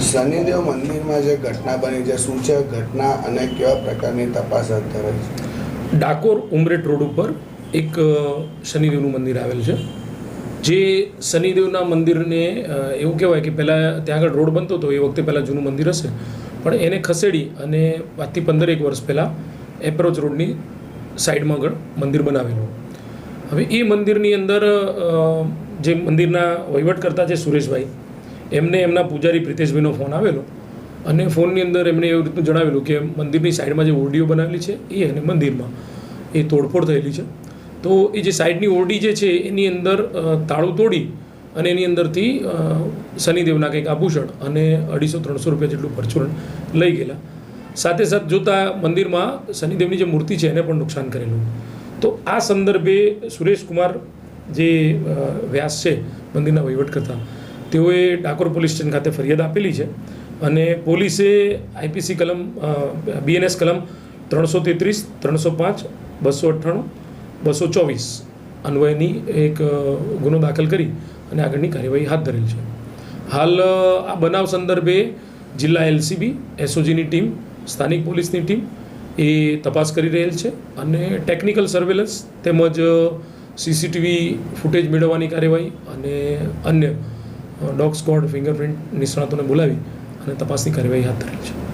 શનિદેવ મંદિરમાં જે ઘટના બની છે, શું છે? ઘટના અને કેવા પ્રકારની તપાસ હાથ ધરાઈ છે? ડાકોર ઉમરેટ રોડ ઉપર એક શનિદેવનું મંદિર આવેલ છે. જે શનિદેવના મંદિરને એવું કહેવાય કે પહેલાં ત્યાં આગળ રોડ બનતો હતો, એ વખતે પહેલાં જૂનું મંદિર હશે. પણ એને ખસેડી અને આજથી પંદર એક વર્ષ પહેલાં એપ્રોચ રોડની સાઈડમાં આગળ મંદિર બનાવેલું. હવે એ મંદિરની અંદર જે મંદિરના વહીવટ કરતા છે સુરેશભાઈ એમને એમના પૂજારી પ્રિતેશભાઈનો ફોન આવેલો અને ફોનની અંદર એમણે એવું રીતનું જણાવેલું કે મંદિરની સાઈડમાં જે ઓરડીઓ બનાવેલી છે એ અને મંદિરમાં એ તોડફોડ થયેલી છે. તો એ જે સાઈડની ઓરડી જે છે એની અંદર તાળું તોડી અને એની અંદરથી શનિદેવના કંઈક આભૂષણ અને અઢીસો ત્રણસો રૂપિયા જેટલું પરચુરણ લઈ ગયેલા. સાથે સાથે જોતા મંદિરમાં શનિદેવની જે મૂર્તિ છે એને પણ નુકસાન કરેલું. તો આ સંદર્ભે સુરેશકુમાર જે વ્યાસ છે મંદિરના વહીવટ કરતા તેઓએ ડાકોર પોલીસ સ્ટેશન ખાતે ફરિયાદ આપેલી છે અને પોલીસે આઈપીસી કલમ બીએનએસ કલમ ત્રણસો તેત્રીસ, ત્રણસો પાંચ, બસો અઠ્ઠાણું, બસો ચોવીસ અન્વયની એક ગુનો દાખલ કરી અને આગળની કાર્યવાહી હાથ ધરેલ છે. હાલ આ બનાવ સંદર્ભે જિલ્લા એલસીબી, એસઓજીની ટીમ, સ્થાનિક પોલીસની ટીમ એ તપાસ કરી રહેલ છે અને ટેકનિકલ સર્વેલન્સ તેમજ સીસીટીવી ફૂટેજ મેળવવાની કાર્યવાહી અને અન્ય ડોગ સ્કોડ ફિંગરપ્રિન્ટ નિષ્ણાતોને બોલાવી અને તપાસની કાર્યવાહી હાથ ધરી છે.